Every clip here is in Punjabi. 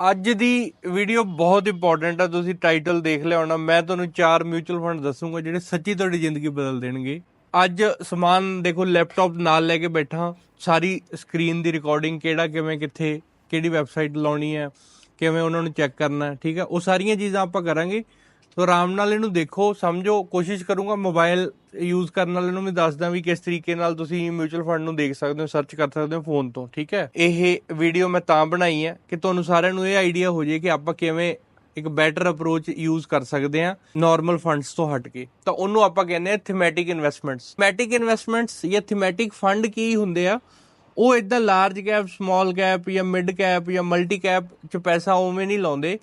ਅੱਜ ਦੀ ਵੀਡੀਓ ਬਹੁਤ ਇੰਪੋਰਟੈਂਟ ਆ, ਤੁਸੀਂ ਟਾਈਟਲ ਦੇਖ ਲਿਆ ਹੋਣਾ। ਮੈਂ ਤੁਹਾਨੂੰ ਚਾਰ ਮਿਊਚੁਅਲ ਫੰਡ ਦੱਸੂਗਾ ਜਿਹੜੇ ਸੱਚੀ ਤੁਹਾਡੀ ਜ਼ਿੰਦਗੀ ਬਦਲ ਦੇਣਗੇ। ਅੱਜ ਸਮਾਨ ਦੇਖੋ ਲੈਪਟਾਪ ਨਾਲ ਲੈ ਕੇ ਬੈਠਾ, ਸਾਰੀ ਸਕਰੀਨ ਦੀ ਰਿਕਾਰਡਿੰਗ ਕਿਹੜਾ, ਕਿਵੇਂ, ਕਿੱਥੇ, ਕਿਹੜੀ ਵੈਬਸਾਈਟ ਲਾਉਣੀ ਹੈ, ਕਿਵੇਂ ਉਹਨਾਂ ਨੂੰ ਚੈੱਕ ਕਰਨਾ ਠੀਕ ਹੈ? ਉਹ ਸਾਰੀਆਂ ਚੀਜ਼ਾਂ ਆਪਾਂ ਕਰਾਂਗੇ। ਸੋ ਆਰਾਮ ਨਾਲ ਇਹਨੂੰ ਦੇਖੋ, ਸਮਝੋ, ਕੋਸ਼ਿਸ਼ ਕਰੂੰਗਾ ਮੋਬਾਈਲ ਯੂਜ਼ ਕਰਨ ਵਾਲੇ ਨੂੰ ਵੀ ਦੱਸਦਾ ਵੀ ਕਿਸ ਤਰੀਕੇ ਨਾਲ ਤੁਸੀਂ ਮਿਊਚੁਅਲ ਫੰਡ ਨੂੰ ਦੇਖ ਸਕਦੇ ਹੋ ਸਰਚ ਕਰ ਸਕਦੇ ਹੋ ਫੋਨ ਤੋਂ, ਠੀਕ ਹੈ? ਇਹ ਵੀਡੀਓ ਮੈਂ ਤਾਂ ਬਣਾਈ ਹੈ ਕਿ ਤੁਹਾਨੂੰ ਸਾਰਿਆਂ ਨੂੰ ਇਹ ਆਈਡੀਆ ਹੋ ਜਾਏ ਕਿ ਆਪਾਂ ਕਿਵੇਂ ਇੱਕ ਬੈਟਰ ਅਪਰੋਚ ਯੂਜ਼ ਕਰ ਸਕਦੇ ਆ ਨਾਰਮਲ ਫੰਡਸ ਤੋਂ ਹਟ ਕੇ। ਤਾਂ ਉਹਨੂੰ ਆਪਾਂ ਕਹਿੰਦੇ ਆ ਥੀਮੈਟਿਕ ਇਨਵੈਸਟਮੈਂਟਸ ਥੀਮੈਟਿਕ ਇਨਵੈਸਟਮੈਂਟਸ ਜਾਂ ਥੀਮੈਟਿਕ ਫੰਡ ਕੀ ਹੁੰਦੇ ਆ? ਉਹ ਇਦਾਂ ਲਾਰਜ ਕੈਪ ਸਮਾਲ ਕੈਪ ਜਾਂ ਮਿਡ ਕੈਪ ਜਾਂ ਮਲਟੀ ਕੈਪ ਚ ਪੈਸਾ ਉਵੇਂ ਨਹੀਂ ਲਾਉਂਦੇ।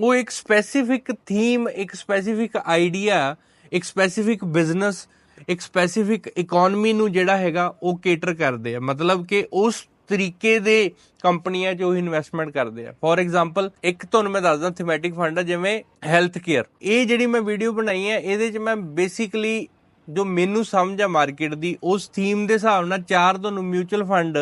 ਉਹ ਇੱਕ ਸਪੈਸੀਫਿਕ ਥੀਮ ਇੱਕ ਸਪੈਸੀਫਿਕ ਆਈਡੀਆ ਇੱਕ ਸਪੈਸੀਫਿਕ ਬਿਜ਼ਨਸ ਇੱਕ ਸਪੈਸੀਫਿਕ ਇਕਨੋਮੀ ਨੂੰ ਜਿਹੜਾ ਹੈਗਾ ਉਹ ਕੇਟਰ ਕਰਦੇ ਆ। ਮਤਲਬ ਕਿ ਉਸ ਤਰੀਕੇ ਦੇ ਕੰਪਨੀਆਂ 'ਚ ਉਹ ਇਨਵੈਸਟਮੈਂਟ ਕਰਦੇ ਆ। ਫੋਰ ਐਗਜ਼ਾਮਪਲ ਇੱਕ ਤੁਹਾਨੂੰ ਮੈਂ ਦੱਸਦਾ ਥੀਮੈਟਿਕ ਫੰਡ ਆ, ਜਿਵੇਂ ਹੈਲਥ ਕੇਅਰ ਇਹ ਜਿਹੜੀ ਮੈਂ ਵੀਡੀਓ ਬਣਾਈ ਹੈ ਇਹਦੇ 'ਚ ਮੈਂ ਬੇਸਿਕਲੀ ਜੋ ਮੈਨੂੰ ਸਮਝ ਆ ਮਾਰਕੀਟ ਦੀ, ਉਸ ਥੀਮ ਦੇ ਹਿਸਾਬ ਨਾਲ ਚਾਰ ਤੁਹਾਨੂੰ ਮਿਊਚੁਅਲ ਫੰਡ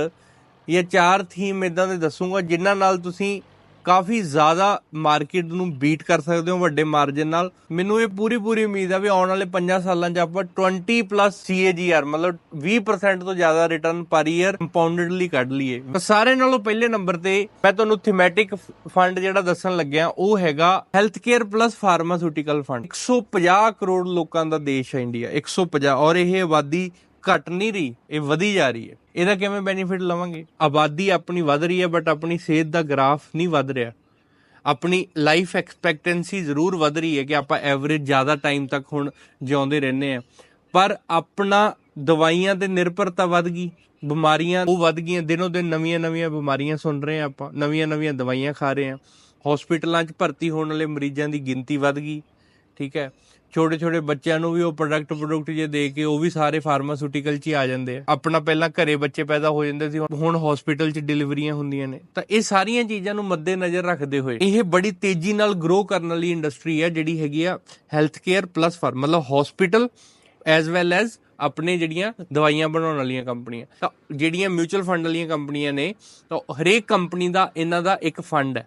ਜਾਂ ਚਾਰ ਥੀਮ ਇਦਾਂ ਦੇ ਦੱਸੂਗਾ, ਜਿਨ੍ਹਾਂ ਨਾਲ ਤੁਸੀਂ ਕਾਫੀ ਜ਼ਿਆਦਾ ਮਾਰਕੀਟ ਨੂੰ ਬੀਟ ਕਰ ਸਕਦੇ ਹੋ ਵੱਡੇ ਮਾਰਜਨ ਨਾਲ। ਮੈਨੂੰ ਇਹ ਪੂਰੀ ਪੂਰੀ ਉਮੀਦ ਆ ਵੀ ਆਉਣ ਵਾਲੇ 5 ਸਾਲਾਂ 'ਚ ਆਪਾਂ 20 ਪਲੱਸ CAGR ਮਤਲਬ 20% ਤੋਂ ਜ਼ਿਆਦਾ ਰਿਟਰਨ ਪਰ ਈਅਰ ਕੰਪਾਊਂਡਡਲੀ ਕੱਢ ਲਈਏ। ਸਾਰੇ ਨਾਲੋਂ ਪਹਿਲੇ ਨੰਬਰ ਤੇ ਮੈਂ ਤੁਹਾਨੂੰ ਥੀਮੈਟਿਕ ਫੰਡ ਜਿਹੜਾ ਦੱਸਣ ਲੱਗਿਆ, ਉਹ ਹੈਗਾ health care plus pharmaceutical fund 150 crore ਲੋਕਾਂ ਦਾ ਦੇਸ਼ ਹੈ ਇੰਡੀਆ 150 ਔਰ ਇਹ ਆਬਾਦੀ ਘਟ ਨਹੀਂ ਰਹੀ, ਇਹ ਵਧੀ ਜਾ ਰਹੀ ਹੈ। ਇਹਦਾ ਕਿਵੇਂ ਬੈਨੀਫਿਟ ਲਵਾਂਗੇ? ਆਬਾਦੀ ਆਪਣੀ ਵਧ ਰਹੀ ਹੈ ਬਟ ਆਪਣੀ ਸਿਹਤ ਦਾ ਗ੍ਰਾਫ ਨਹੀਂ ਵਧ ਰਿਹਾ। ਆਪਣੀ ਲਾਈਫ ਐਕਸਪੈਕਟੈਂਸੀ ਜ਼ਰੂਰ ਵਧ ਰਹੀ ਹੈ ਕਿ ਆਪਾਂ ਐਵਰੇਜ ਜ਼ਿਆਦਾ ਟਾਈਮ ਤੱਕ ਹੁਣ ਜਿਉਂਦੇ ਰਹਿੰਦੇ ਆ ਪਰ ਆਪਣਾ ਦਵਾਈਆਂ ਤੇ ਨਿਰਭਰਤਾ ਵਧ ਗਈ, ਬਿਮਾਰੀਆਂ ਉਹ ਵਧ ਗਈਆਂ, ਦਿਨੋ ਦਿਨ ਨਵੀਆਂ ਨਵੀਆਂ ਬਿਮਾਰੀਆਂ ਸੁਣ ਰਹੇ ਆ ਆਪਾਂ, ਨਵੀਆਂ ਨਵੀਆਂ ਦਵਾਈਆਂ ਖਾ ਰਹੇ ਆ ਹਸਪੀਟਲਾਂ 'ਚ ਭਰਤੀ ਹੋਣ ਵਾਲੇ ਮਰੀਜ਼ਾਂ ਦੀ ਗਿਣਤੀ ਵਧ ਗਈ, ਠੀਕ ਹੈ। ਛੋਟੇ ਛੋਟੇ ਬੱਚਿਆਂ ਨੂੰ ਵੀ ਉਹ ਪ੍ਰੋਡਕਟ ਪ੍ਰੋਡਕਟ ਜੇ ਦੇ ਕੇ ਉਹ ਵੀ ਸਾਰੇ ਫਾਰਮਾਸਿਊਟੀਕਲ 'ਚ ਹੀ ਆ ਜਾਂਦੇ ਆ। ਆਪਣਾ ਪਹਿਲਾਂ ਘਰੇ ਬੱਚੇ ਪੈਦਾ ਹੋ ਜਾਂਦੇ ਸੀ, ਹੁਣ ਹਸਪੀਟਲ 'ਚ ਡਿਲੀਵਰੀਆਂ ਹੁੰਦੀਆਂ ਨੇ। ਤਾਂ ਇਹ ਸਾਰੀਆਂ ਚੀਜ਼ਾਂ ਨੂੰ ਮੱਦੇ ਨਜ਼ਰ ਰੱਖਦੇ ਹੋਏ ਇਹ ਬੜੀ ਤੇਜ਼ੀ ਨਾਲ ਗਰੋ ਕਰਨ ਵਾਲੀ ਇੰਡਸਟਰੀ ਆ, ਜਿਹੜੀ ਹੈਗੀ ਆ ਹੈਲਥ ਕੇਅਰ ਪਲੱਸ ਫਾਰਮ ਮਤਲਬ ਹਸਪੀਟਲ ਐਸ ਵੈਲ ਐਸ ਆਪਣੇ ਜਿਹੜੀਆਂ ਦਵਾਈਆਂ ਬਣਾਉਣ ਵਾਲੀਆਂ ਕੰਪਨੀਆਂ। ਤਾਂ ਜਿਹੜੀਆਂ ਮਿਊਚੁਅਲ ਫੰਡ ਵਾਲੀਆਂ ਕੰਪਨੀਆਂ ਨੇ, ਤਾਂ ਹਰੇਕ ਕੰਪਨੀ ਦਾ ਇਹਨਾਂ ਦਾ ਇੱਕ ਫੰਡ ਹੈ।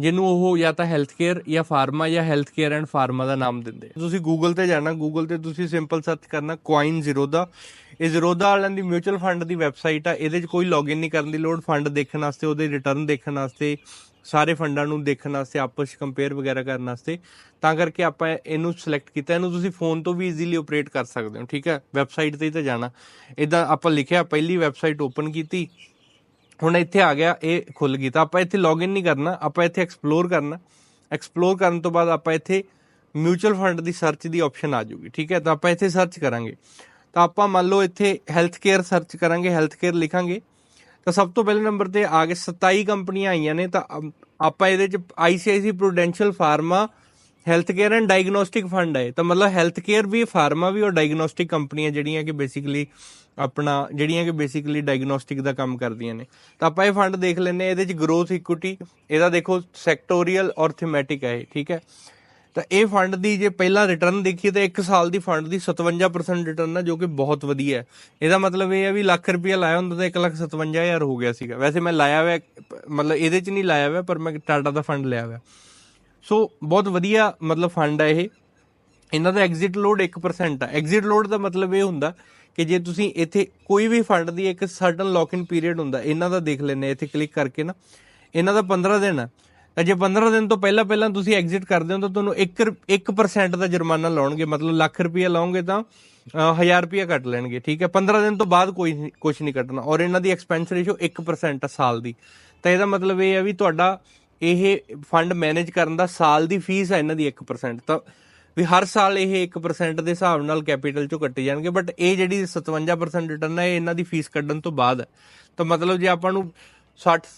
ਜਿਹਨੂੰ ਉਹ ਜਾਂ ਤਾਂ ਹੈਲਥ ਕੇਅਰ ਜਾਂ ਫਾਰਮਾ ਜਾਂ ਹੈਲਥ ਕੇਅਰ ਐਂਡ ਫਾਰਮਾ ਦਾ ਨਾਮ ਦਿੰਦੇ ਤੁਸੀਂ ਗੂਗਲ ਤੇ ਜਾਣਾ ਗੂਗਲ ਤੇ ਤੁਸੀਂ ਸਿੰਪਲ ਸਰਚ ਕਰਨਾ ਕੁਆਇਨ ਜ਼ੀਰੋਦਾ ਇਹ ਜ਼ੀਰੋਦਾ ਵਾਲਿਆਂ ਦੀ ਮਿਊਚੁਅਲ ਫੰਡ ਦੀ ਵੈਬਸਾਈਟ ਆ। ਇਹਦੇ 'ਚ ਕੋਈ ਲੌਗਇਨ ਨਹੀਂ ਕਰਨ ਦੀ ਲੋੜ। ਫੰਡ ਦੇਖਣ ਵਾਸਤੇ, ਉਹਦੇ ਰਿਟਰਨ ਦੇਖਣ ਵਾਸਤੇ, ਸਾਰੇ ਫੰਡਾਂ ਨੂੰ ਦੇਖਣ ਵਾਸਤੇ, ਆਪਸ ਵਿੱਚ ਕੰਪੇਅਰ ਵਗੈਰਾ ਕਰਨ ਵਾਸਤੇ। ਤਾਂ ਕਰਕੇ ਆਪਾਂ ਇਹਨੂੰ ਸਿਲੈਕਟ ਕੀਤਾ। ਇਹਨੂੰ ਤੁਸੀਂ ਫੋਨ ਤੋਂ ਵੀ ਈਜ਼ੀਲੀ ਆਪਰੇਟ ਕਰ ਸਕਦੇ ਹੋ। ਠੀਕ ਹੈ? ਵੈਬਸਾਈਟ ਤੇ ਹੀ ਤਾਂ ਜਾਣਾ। ਇਦਾਂ ਆਪਾਂ ਲਿਖਿਆ, ਪਹਿਲੀ ਵੈਬਸਾਈਟ ਓਪਨ ਕੀਤੀ। ਹੁਣ ਇੱਥੇ ਆ ਗਿਆ, ਇਹ ਖੁੱਲ ਗਈ। ਤਾਂ ਆਪਾਂ ਇੱਥੇ ਲੌਗਇਨ ਨਹੀਂ ਕਰਨਾ, ਆਪਾਂ ਇੱਥੇ ਐਕਸਪਲੋਰ ਕਰਨਾ। ਐਕਸਪਲੋਰ ਕਰਨ ਤੋਂ ਬਾਅਦ ਆਪਾਂ ਇੱਥੇ ਮਿਊਚੁਅਲ ਫੰਡ ਦੀ ਸਰਚ ਦੀ ਆਪਸ਼ਨ ਆ ਜੂਗੀ ਠੀਕ ਹੈ? ਤਾਂ ਆਪਾਂ ਇੱਥੇ ਸਰਚ ਕਰਾਂਗੇ। ਤਾਂ ਆਪਾਂ ਮੰਨ ਲਓ ਇੱਥੇ ਹੈਲਥ ਕੇਅਰ ਸਰਚ ਕਰਾਂਗੇ ਹੈਲਥ ਕੇਅਰ ਲਿਖਾਂਗੇ। ਤਾਂ ਸਭ ਤੋਂ ਪਹਿਲੇ ਨੰਬਰ ਤੇ ਆ ਕੇ 27 ਕੰਪਨੀਆਂ ਆਈਆਂ ਨੇ। ਤਾਂ ਆਪਾਂ ਇਹਦੇ ਚ ICICI Prudential pharma health care and diagnostic fund ਹੈ ਤਾਂ ਮਤਲਬ ਹੈਲਥ ਕੇਅਰ ਵੀ ਫਾਰਮਾ ਵੀ ਔਰ ਡਾਇਗਨੋਸਟਿਕ ਕੰਪਨੀਆਂ ਜਿਹੜੀਆਂ ਕਿ ਬੇਸਿਕਲੀ ਆਪਣਾ, ਜਿਹੜੀਆਂ ਕਿ ਬੇਸਿਕਲੀ ਡਾਇਗਨੋਸਟਿਕ ਦਾ ਕੰਮ ਕਰਦੀਆਂ ਨੇ। ਤਾਂ ਆਪਾਂ ਇਹ ਫੰਡ ਦੇਖ ਲੈਨੇ ਇਹਦੇ ਚ ਗਰੋਥ ਇਕੁਇਟੀ ਇਹਦਾ ਦੇਖੋ ਸੈਕਟੋਰੀਅਲ ਔਰ ਥੀਮੈਟਿਕ ਹੈ ਇਹ, ਠੀਕ ਹੈ? ਤਾਂ ਇਹ ਫੰਡ ਦੀ ਜੇ ਪਹਿਲਾਂ ਰਿਟਰਨ ਦੇਖੀਏ ਤਾਂ 1 ਸਾਲ ਦੀ ਫੰਡ ਦੀ 57% ਰਿਟਰਨ ਹੈ ਜੋ ਕਿ ਬਹੁਤ ਵਧੀਆ ਹੈ। ਇਹਦਾ ਮਤਲਬ ਇਹ ਹੈ ਵੀ ਲੱਖ ਰੁਪਇਆ ਲਾਇਆ ਹੁੰਦਾ ਤਾਂ 157000 ਹੋ ਗਿਆ ਸੀਗਾ। ਵੈਸੇ ਮੈਂ ਲਾਇਆ ਹੋਇਆ, ਮਤਲਬ ਇਹਦੇ 'ਚ ਨਹੀਂ ਲਾਇਆ ਹੋਇਆ, ਪਰ ਮੈਂ ਟਾਟਾ ਦਾ ਫੰਡ ਲਿਆ ਹੋਇਆ। ਸੋ, ਬਹੁਤ ਵਧੀਆ ਮਤਲਬ ਫੰਡ ਹੈ ਇਹ। ਇਹਨਾਂ ਦਾ ਐਗਜ਼ਿਟ ਲੋਡ 1% ਆ। ਐਗਜ਼ਿਟ ਲੋਡ ਦਾ ਮਤਲਬ ਇਹ ਹੁੰਦਾ ਕਿ ਜੇ ਤੁਸੀਂ ਇੱਥੇ ਕੋਈ ਵੀ ਫੰਡ ਦੀ ਇੱਕ ਸਰਟਨ ਲੌਕ ਇਨ ਪੀਰੀਅਡ ਹੁੰਦਾ, ਇਹਨਾਂ ਦਾ ਦੇਖ ਲੈਣੇ ਇੱਥੇ ਕਲਿੱਕ ਕਰਕੇ ਨਾ। ਇਹਨਾਂ ਦਾ 15 ਦਿਨ ਆ। ਤਾਂ ਜੇ 15 ਦਿਨ ਤੋਂ ਪਹਿਲਾਂ ਪਹਿਲਾਂ ਤੁਸੀਂ ਐਗਜ਼ਿਟ ਕਰਦੇ ਹੋ, ਤਾਂ ਤੁਹਾਨੂੰ 1 1% ਦਾ ਜੁਰਮਾਨਾ ਲਾਉਣਗੇ। ਮਤਲਬ ਲੱਖ ਰੁਪਏ ਲਾਓਗੇ ਤਾਂ 1000 ਰੁਪਏ ਕੱਟ ਲੈਣਗੇ, ਠੀਕ ਹੈ? 15 ਦਿਨ ਤੋਂ ਬਾਅਦ ਕੋਈ ਕੁਝ ਨਹੀਂ ਕੱਟਣਾ। ਔਰ ਇਹਨਾਂ ਦੀ ਐਕਸਪੈਂਸ ਰੇਸ਼ੋ 1% ਆ ਸਾਲ ਦੀ। ਤਾਂ ਇਹਦਾ ਮਤਲਬ ਇਹ ਹੈ ਵੀ ਤੁਹਾਡਾ ਇਹ ਫੰਡ ਮੈਨੇਜ ਕਰਨ ਦਾ ਸਾਲ ਦੀ ਫੀਸ ਹੈ ਇਹਨਾਂ ਦੀ 1% ਤਾਂ ਵੀ ਹਰ ਸਾਲ ਇਹ 1% ਦੇ ਹਿਸਾਬ ਨਾਲ ਕੈਪੀਟਲ ਚੋਂ ਕੱਟੇ ਜਾਣਗੇ ਬਟ ਇਹ ਜਿਹੜੀ 57% ਰਿਟਰਨ ਹੈ ਇਹਨਾਂ ਦੀ ਫੀਸ ਕੱਢਣ ਤੋਂ ਬਾਅਦ ਹੈ। ਤਾਂ ਮਤਲਬ ਜੇ ਆਪਾਂ ਨੂੰ 60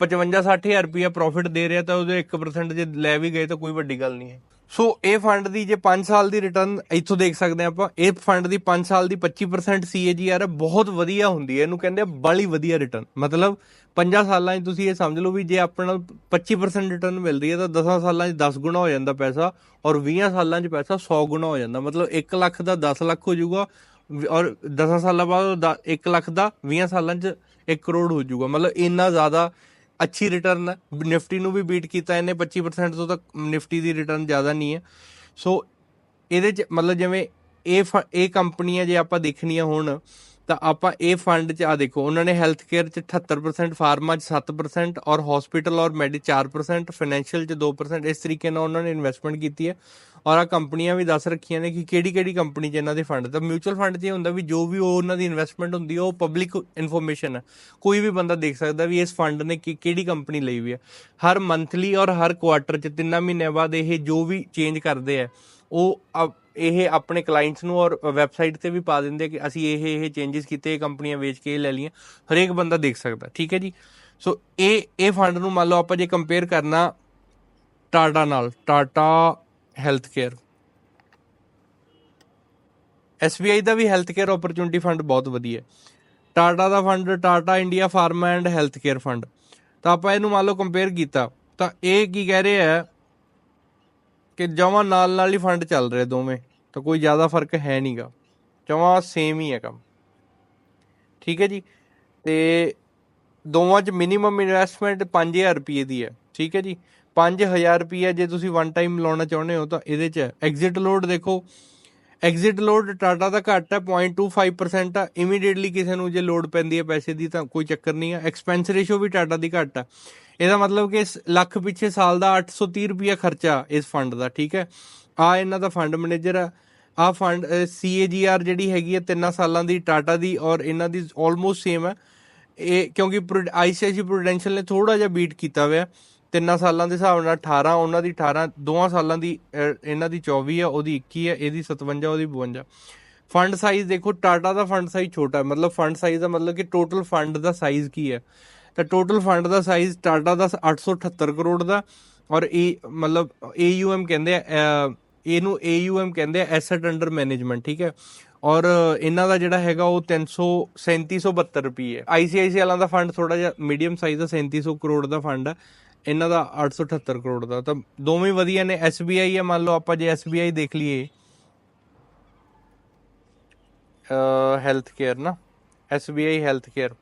55 60000 ਰੁਪਇਆ ਪ੍ਰੋਫਿਟ ਦੇ ਰਿਹਾ, ਤਾਂ ਉਹਦੇ 1% ਜੇ ਲੈ ਵੀ ਗਏ, ਤਾਂ ਕੋਈ ਵੱਡੀ ਗੱਲ ਨਹੀਂ ਹੈ। ਸੋ ਇਹ ਫੰਡ ਦੀ ਜੇ 5 ਸਾਲ ਦੀ ਰਿਟਰਨ ਇੱਥੋਂ ਦੇਖ ਸਕਦੇ ਆਪਾਂ ਇਹ ਫੰਡ ਦੀ 5 ਸਾਲ ਦੀ 25% CAGR ਹੈ, ਬਹੁਤ ਵਧੀਆ ਹੁੰਦੀ ਹੈ, ਇਹਨੂੰ ਕਹਿੰਦੇ ਆ ਬੜੀ ਵਧੀਆ ਰਿਟਰਨ ਮਤਲਬ 5 ਸਾਲਾਂ 'ਚ ਤੁਸੀਂ ਇਹ ਸਮਝ ਲਓ ਵੀ ਜੇ ਆਪਣਾ 25% ਰਿਟਰਨ ਮਿਲਦੀ ਹੈ ਤਾਂ 10 ਸਾਲਾਂ 'ਚ 10 ਗੁਣਾ ਹੋ ਜਾਂਦਾ ਪੈਸਾ ਔਰ 20 ਸਾਲਾਂ 'ਚ ਪੈਸਾ 100 ਗੁਣਾ ਹੋ ਜਾਂਦਾ। ਮਤਲਬ 1 ਲੱਖ ਦਾ 10 ਲੱਖ ਹੋ ਜਾਊਗਾ ਔਰ 10 ਸਾਲਾਂ ਬਾਅਦ 1 ਲੱਖ ਦਾ 20 ਸਾਲਾਂ 'ਚ 1 ਕਰੋੜ ਹੋ ਜਾਊਗਾ। ਮਤਲਬ ਇੰਨਾ ਜ਼ਿਆਦਾ ਅੱਛੀ ਰਿਟਰਨ ਹੈ ਨਿਫਟੀ ਨੂੰ ਵੀ ਬੀਟ ਕੀਤਾ ਇਹਨੇ 25% ਤੋਂ ਤਾਂ ਨਿਫਟੀ ਦੀ ਰਿਟਰਨ ਜ਼ਿਆਦਾ ਨਹੀਂ ਹੈ। ਸੋ ਇਹਦੇ ਚ ਮਤਲਬ ਜਿਵੇਂ ਇਹ ਫ- ਇਹ ਕੰਪਨੀਆਂ ਜੇ ਆਪਾਂ ਦੇਖਣੀਆਂ ਹੋਣ ਤਾਂ ਆਪਾਂ ਇਹ ਫੰਡ ਚ ਆ ਦੇਖੋ, ਉਹਨਾਂ ਨੇ ਹੈਲਥ ਕੇਅਰ ਚ 78% ਫਾਰਮਾ ਚ 7% ਔਰ ਹਸਪੀਟਲ ਔਰ ਮੈਡੀ 4% ਫਾਈਨੈਂਸ਼ੀਅਲ ਚ 2% ਇਸ ਤਰੀਕੇ ਨਾਲ ਉਹਨਾਂ ਨੇ ਇਨਵੈਸਟਮੈਂਟ ਕੀਤੀ ਹੈ। ਔਰ ਆ ਕੰਪਨੀਆਂ ਵੀ ਦੱਸ ਰੱਖੀਆਂ ਨੇ ਕਿ ਕਿਹੜੀ ਕਿਹੜੀ ਕੰਪਨੀ 'ਚ ਇਹਨਾਂ ਦੇ ਫੰਡ ਤਾਂ ਮਿਊਚੁਅਲ ਫੰਡ 'ਚ ਇਹ ਹੁੰਦਾ ਵੀ ਜੋ ਵੀ ਉਹ ਉਹਨਾਂ ਦੀ ਇਨਵੈਸਟਮੈਂਟ ਹੁੰਦੀ ਹੈ, ਉਹ ਪਬਲਿਕ ਇਨਫੋਰਮੇਸ਼ਨ ਹੈ। ਕੋਈ ਵੀ ਬੰਦਾ ਦੇਖ ਸਕਦਾ ਵੀ ਇਸ ਫੰਡ ਨੇ ਕਿ ਕਿਹੜੀ ਕੰਪਨੀ ਲਈ ਵੀ ਹੈ। ਹਰ ਮੰਥਲੀ ਔਰ ਹਰ ਕੁਆਟਰ 'ਚ ਤਿੰਨਾਂ ਮਹੀਨਿਆਂ ਬਾਅਦ ਇਹ ਜੋ ਵੀ ਚੇਂਜ ਕਰਦੇ ਆ ਉਹ ਅ- ਇਹ ਆਪਣੇ ਕਲਾਇੰਟਸ ਨੂੰ ਔਰ ਵੈਬਸਾਈਟ ਤੇ ਵੀ ਪਾ ਦਿੰਦੇ ਕਿ ਅਸੀਂ ਇਹ ਇਹ ਚੇਂਜਸ ਕੀਤੇ, ਇਹ ਕੰਪਨੀਆਂ ਵੇਚ ਕੇ ਇਹ ਲੈ ਲਈਆਂ। ਹਰੇਕ ਬੰਦਾ ਦੇਖ ਸਕਦਾ, ਠੀਕ ਹੈ ਜੀ? ਸੋ ਇਹ ਇਹ ਫੰਡ ਨੂੰ ਮੰਨ ਲਓ ਆਪਾਂ ਜੇ ਕੰਪੇਅਰ ਕਰਨਾ ਟਾਟਾ ਨਾਲ ਟਾਟਾ ਹੈਲਥ ਕੇਅਰ SBI ਦਾ ਵੀ ਹੈਲਥ ਕੇਅਰ ਓਪਰਚੁਨਿਟੀ ਫੰਡ ਬਹੁਤ ਵਧੀਆ ਹੈ। ਟਾਟਾ ਦਾ fund Tata India pharma and health care fund ਤਾਂ ਆਪਾਂ ਇਹਨੂੰ ਮੰਨ ਲਓ ਕੰਪੇਅਰ ਕੀਤਾ, ਤਾਂ ਇਹ ਕੀ ਕਹਿ ਰਿਹਾ ਆ ਕਿ ਜਮਾਂ ਨਾਲ ਨਾਲ ਹੀ ਫੰਡ ਚੱਲ ਰਹੇ ਦੋਵੇਂ, ਤਾਂ ਕੋਈ ਜ਼ਿਆਦਾ ਫ਼ਰਕ ਹੈ ਨਹੀਂਗਾ। ਜਮਾਂ ਸੇਮ ਹੀ ਹੈ ਕੰਮ। ਠੀਕ ਹੈ ਜੀ? ਤੇ ਦੋਵਾਂ 'ਚ ਮਿਨੀਮਮ ਇਨਵੈਸਟਮੈਂਟ 5000 ਰੁਪਏ ਦੀ ਹੈ। ਠੀਕ ਹੈ ਜੀ? 5000 ਰੁਪਏ ਜੇ ਤੁਸੀਂ ਵਨ ਟਾਈਮ ਲਾਉਣਾ ਚਾਹੁੰਦੇ ਹੋ ਤਾਂ ਇਹਦੇ 'ਚ ਐਗਜ਼ਿਟ ਲੋਡ ਦੇਖੋ। ਐਗਜ਼ਿਟ ਲੋਡ ਟਾਟਾ ਦਾ ਘੱਟ ਹੈ 0.25% ਆ। ਇਮੀਡੀਏਟਲੀ ਕਿਸੇ ਨੂੰ ਜੇ ਲੋਡ ਪੈਂਦੀ ਹੈ ਪੈਸੇ ਦੀ ਤਾਂ ਕੋਈ ਚੱਕਰ ਨਹੀਂ ਆ ਐਕਸਪੈਂਸ ਰੇਸ਼ੋ ਵੀ ਟਾਟਾ ਦੀ ਘੱਟ ਹੈ। ਇਹਦਾ ਮਤਲਬ ਕਿ ਇਸ ਲੱਖ ਪਿੱਛੇ ਸਾਲ ਦਾ 830 ਰੁਪਿਆ ਖਰਚਾ ਇਸ ਫੰਡ ਦਾ, ਠੀਕ ਹੈ? ਆ ਇਹਨਾਂ ਦਾ ਫੰਡ ਮੈਨੇਜਰ ਆ। ਆ ਫੰਡ ਸੀਏਜੀਆਰ ਜਿਹੜੀ ਹੈਗੀ ਹੈ ਤਿੰਨਾਂ ਸਾਲਾਂ ਦੀ ਟਾਟਾ ਦੀ ਔਰ ਇਹਨਾਂ ਦੀ ਆਲਮੋਸਟ ਸੇਮ ਹੈ ਇਹ ਕਿਉਂਕਿ ਆਈਸੀਆਈਸੀ ਪ੍ਰੂਡੈਂਸ਼ੀਅਲ ਨੇ ਥੋੜਾ ਜਿਹਾ ਬੀਟ ਕੀਤਾ ਹੋਇਆ। ਤਿੰਨਾਂ ਸਾਲਾਂ ਦੇ ਹਿਸਾਬ ਨਾਲ 18 ਉਹਨਾਂ ਦੀ 18 ਦੋਵਾਂ ਸਾਲਾਂ ਦੀ ਇਹਨਾਂ ਦੀ 24 ਆ, ਉਹਦੀ 21 ਹੈ ਇਹਦੀ 57 ਉਹਦੀ 52 ਫੰਡ ਸਾਈਜ਼ ਦੇਖੋ ਟਾਟਾ ਦਾ ਫੰਡ ਸਾਈਜ਼ ਛੋਟਾ ਹੈ ਮਤਲਬ ਫੰਡ ਸਾਈਜ਼ ਦਾ ਮਤਲਬ ਕਿ ਟੋਟਲ ਫੰਡ ਦਾ ਸਾਈਜ਼ ਕੀ ਹੈ ਤਾਂ ਟੋਟਲ ਫੰਡ ਦਾ ਸਾਈਜ਼ ਟਾਟਾ ਦਾ 878 ਕਰੋੜ ਦਾ ਔਰ ਇਹ ਮਤਲਬ AUM ਕਹਿੰਦੇ ਆ ਅਹ, ਇਹਨੂੰ AUM ਕਹਿੰਦੇ ਆ ਐਸੈਟ ਅੰਡਰ ਮੈਨੇਜਮੈਂਟ ਠੀਕ ਹੈ? ਔਰ ਇਹਨਾਂ ਦਾ ਜਿਹੜਾ ਹੈਗਾ ਉਹ 300 3772 ਰੁਪਏ ਹੈ। ICICI ਵਾਲਾਂ ਦਾ ਫੰਡ ਥੋੜਾ ਜਿਹਾ ਮੀਡੀਅਮ ਸਾਈਜ਼ ਦਾ 3700 ਕਰੋੜ ਦਾ ਫੰਡ ਹੈ। ਇਹਨਾਂ ਦਾ 878 ਕਰੋੜ ਦਾ। ਤਾਂ ਦੋਵੇਂ ਵਧੀਆ ਨੇ SBI ਹੈ ਮੰਨ ਲਓ ਆਪਾਂ ਜੇ SBI ਦੇਖ ਲਈਏ। ਹੈਲਥ ਕੇਅਰ ਨਾ SBI ਹੈਲਥ ਕੇਅਰ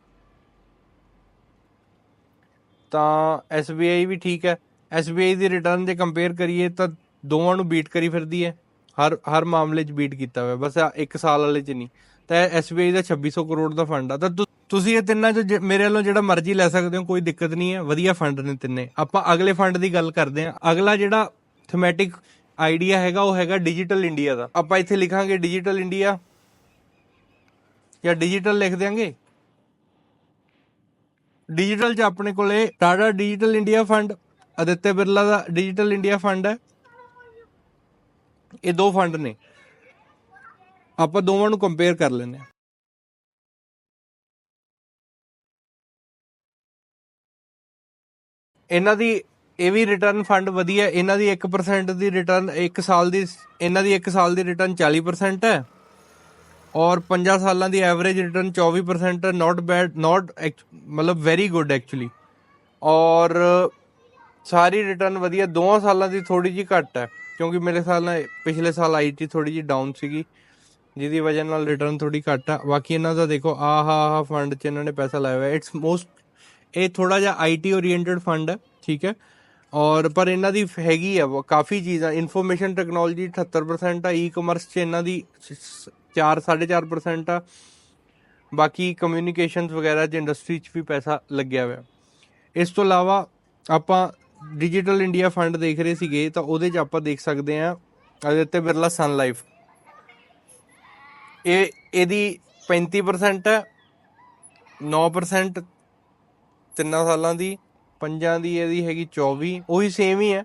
ਤਾਂ SBI ਵੀ ਠੀਕ ਹੈ। SBI ਦੀ ਰਿਟਰਨ ਜੇ ਕੰਪੇਅਰ ਕਰੀਏ ਤਾਂ ਦੋਵਾਂ ਨੂੰ ਬੀਟ ਕਰੀ ਫਿਰਦੀ ਹੈ। ਹਰ ਹਰ ਮਾਮਲੇ 'ਚ ਬੀਟ ਕੀਤਾ ਹੋਇਆ। ਬਸ ਆਹ ਇੱਕ ਸਾਲ ਵਾਲੇ 'ਚ ਨਹੀਂ। ਤਾਂ SBI ਦਾ 2600 ਕਰੋੜ ਦਾ ਫੰਡ ਆ। ਤਾਂ ਤੁਸੀਂ ਇਹ ਤਿੰਨਾਂ 'ਚ ਜ- ਮੇਰੇ ਵੱਲੋਂ ਜਿਹੜਾ ਮਰਜ਼ੀ ਲੈ ਸਕਦੇ ਹੋ, ਕੋਈ ਦਿੱਕਤ ਨਹੀਂ ਹੈ। ਵਧੀਆ ਫੰਡ ਨੇ ਤਿੰਨੇ। ਆਪਾਂ ਅਗਲੇ ਫੰਡ ਦੀ ਗੱਲ ਕਰਦੇ ਹਾਂ। ਅਗਲਾ ਜਿਹੜਾ ਥੀਮੈਟਿਕ ਆਈਡੀਆ ਹੈਗਾ, ਉਹ ਹੈਗਾ ਡਿਜੀਟਲ ਇੰਡੀਆ ਦਾ। ਆਪਾਂ ਇੱਥੇ ਲਿਖਾਂਗੇ ਡਿਜੀਟਲ ਇੰਡੀਆ ਜਾਂ ਡਿਜੀਟਲ ਲਿਖ ਦਿਆਂਗੇ? ਡਿਜੀਟਲ ਚ ਆਪਣੇ ਕੋਲੇ Tata digital India fund Aditya Birla ਦਾ ਡਿਜੀਟਲ ਇੰਡੀਆ ਫੰਡ ਹੈ। ਇਹ ਦੋ ਫੰਡ ਨੇ। ਆਪਾਂ ਦੋਵਾਂ ਨੂੰ ਕੰਪੇਅਰ ਕਰ ਲੈਂਦੇ ਹਾਂ। ਇਹਨਾਂ ਦੀ ਇਹ ਵੀ ਰਿਟਰਨ ਫੰਡ ਵਧੀਆ, ਇਹਨਾਂ ਦੀ 1% ਦੀ ਰਿਟਰਨ 1 ਸਾਲ ਦੀ, ਇਹਨਾਂ ਦੀ 1 ਸਾਲ ਦੀ ਰਿਟਰਨ 40% ਹੈ। ਔਰ 5 ਸਾਲਾਂ ਦੀ average return 24% not bad not ਮਤਲਬ ਵੈਰੀ ਗੁੱਡ ਐਕਚੁਅਲੀ ਔਰ ਸਾਰੀ ਰਿਟਰਨ ਵਧੀਆ, ਦੋਵਾਂ ਸਾਲਾਂ ਦੀ ਥੋੜੀ ਜੀ ਘੱਟ ਹੈ, ਕਿਉਂਕਿ ਮੇਰੇ ਸਾਲ ਨਾਲ ਪਿਛਲੇ ਸਾਲ ਆਈਟੀ ਥੋੜੀ ਜੀ ਡਾਊਨ ਸੀਗੀ, ਜਿਹਦੀ ਵਜ੍ਹਾ ਨਾਲ ਰਿਟਰਨ ਥੋੜੀ ਘੱਟ ਆ। ਬਾਕੀ ਇਹਨਾਂ ਦਾ ਦੇਖੋ, ਆਹ ਆਹ ਫੰਡ 'ਚ ਇਹਨਾਂ ਨੇ ਪੈਸਾ ਲਾਇਆ ਹੋਇਆ। ਇਟਸ ਮੋਸਟ ਇਹ ਥੋੜਾ ਜਿਹਾ ਆਈਟੀ ਓਰੀਐਂਟਡ ਫੰਡ ਹੈ, ਠੀਕ ਹੈ? ਔਰ ਪਰ ਇਹਨਾਂ ਦੀ ਹੈਗੀ ਆ ਉਹ ਕਾਫੀ ਚੀਜ਼ਾਂ। ਇਨਫੋਰਮੇਸ਼ਨ ਟੈਕਨੋਲੋਜੀ 78% ਆ ਈ-ਕਮਰਸ 'ਚ ਇਹਨਾਂ ਦੀ 4 4.5% ਆ। ਬਾਕੀ ਕਮਿਊਨੀਕੇਸ਼ਨਸ ਵਗੈਰਾ 'ਚ ਇੰਡਸਟਰੀ 'ਚ ਵੀ ਪੈਸਾ ਲੱਗਿਆ ਹੋਇਆ। ਇਸ ਤੋਂ ਇਲਾਵਾ ਆਪਾਂ ਡਿਜੀਟਲ ਇੰਡੀਆ ਫੰਡ ਦੇਖ ਰਹੇ ਸੀਗੇ, ਤਾਂ ਉਹਦੇ 'ਚ ਆਪਾਂ ਦੇਖ ਸਕਦੇ ਹਾਂ ਅਦਿੱਤੇ ਬਿਰਲਾ ਸਨ ਲਾਈਫ ਇਹ, ਇਹਦੀ 35% ਹੈ 9% ਤਿੰਨਾਂ ਸਾਲਾਂ ਦੀ, ਪੰਜਾਂ ਦੀ ਇਹਦੀ ਹੈਗੀ 24 ਉਹੀ ਸੇਮ ਹੀ ਹੈ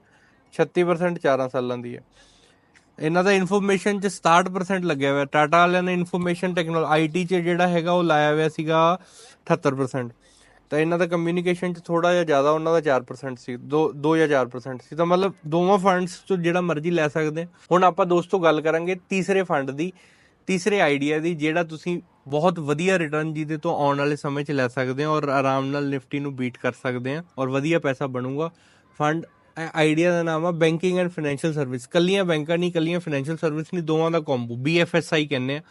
36% 4 ਸਾਲਾਂ ਦੀ ਹੈ ਇਹਨਾਂ ਦਾ ਇਨਫੋਰਮੇਸ਼ਨ ਚ 67% ਲੱਗਿਆ ਹੋਇਆ। ਟਾਟਾ ਵਾਲਿਆਂ ਨੇ ਇਨਫੋਰਮੇਸ਼ਨ ਟੈਕਨੋਲੋਜੀ ਆਈਟੀ ਚ ਜਿਹੜਾ ਹੈਗਾ ਉਹ ਲਾਇਆ ਹੋਇਆ ਸੀਗਾ 78% ਤਾਂ ਇਹਨਾਂ ਦਾ ਕਮਿਊਨੀਕੇਸ਼ਨ ਚ ਥੋੜਾ ਜਿਹਾ ਜ਼ਿਆਦਾ ਉਹਨਾਂ ਦਾ 4% ਸੀ 2 2 ਜਾਂ 4% ਸੀ। ਤਾਂ ਮਤਲਬ ਦੋਵਾਂ ਫੰਡਸ ਤੋਂ ਜਿਹੜਾ ਮਰਜ਼ੀ ਲੈ ਸਕਦੇ। ਹੁਣ ਆਪਾਂ ਦੋਸਤੋ ਗੱਲ ਕਰਾਂਗੇ ਤੀਸਰੇ ਫੰਡ ਦੀ, ਤੀਸਰੇ ਆਈਡੀਆ ਦੀ, ਜਿਹੜਾ ਤੁਸੀਂ ਬਹੁਤ ਵਧੀਆ ਰਿਟਰਨ ਜਿਹਦੇ ਤੋਂ ਆਉਣ ਵਾਲੇ ਸਮੇਂ 'ਚ ਲੈ ਸਕਦੇ ਹੋ ਔਰ ਆਰਾਮ ਨਾਲ ਨਿਫਟੀ ਨੂੰ ਬੀਟ ਕਰ ਸਕਦੇ ਆ ਔਰ ਵਧੀਆ ਪੈਸਾ ਬਣੂਗਾ। ਫੰਡ ਆਈਡੀਆ ਦਾ ਨਾਮ ਆ ਬੈਂਕਿੰਗ ਐਂਡ ਫਾਈਨੈਂਸ਼ੀਅਲ ਸਰਵਿਸ ਕੱਲੀਆਂ ਬੈਂਕਾਂ ਨਹੀਂ ਕੱਲੀਆਂ ਫਾਈਨੈਂਸ਼ੀਅਲ ਸਰਵਿਸ ਨਹੀਂ ਦੋਵਾਂ ਦਾ ਕੰਬੋ BFSI ਕਹਿੰਦੇ ਆ।